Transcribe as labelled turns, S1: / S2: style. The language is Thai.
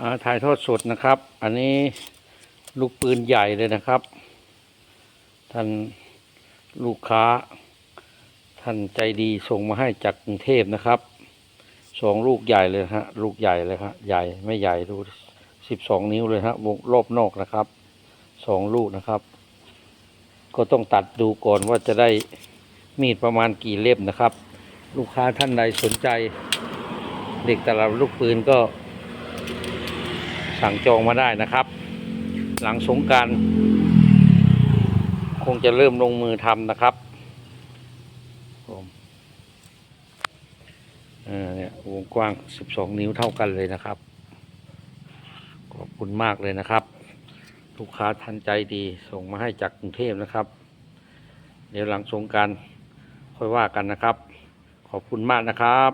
S1: อาถ่ายทอดสดนะครับ อันนี้ลูกปืนใหญ่เลยนะครับ ท่านลูกค้า ท่านใจดีส่งมาให้จากกรุงเทพนะครับสองลูกใหญ่เลยฮะลูกใหญ่เลยฮะใหญ่ไม่ใหญ่ดูสิบสองนิ้วเลยฮะวงรอบนอกนะครับสองลูกนะครับ ก็ต้องตัดดูก่อนว่าจะได้มีดประมาณกี่เล่มนะครับ ลูกค้าท่านใดสนใจ เด็กแต่ละลูกปืนก็ สั่งจองมาได้นะครับ หลังสงการคงจะเริ่มลงมือทำนะครับผมเออเนี่ยวงกว้าง 12 นิ้วเท่ากันเลยนะครับ ขอบคุณมากเลยนะครับ ลูกค้าทันใจดีส่งมาให้จากกรุงเทพนะครับ เดี๋ยวหลังสงการค่อยว่ากันนะครับ ขอบคุณมากนะครับ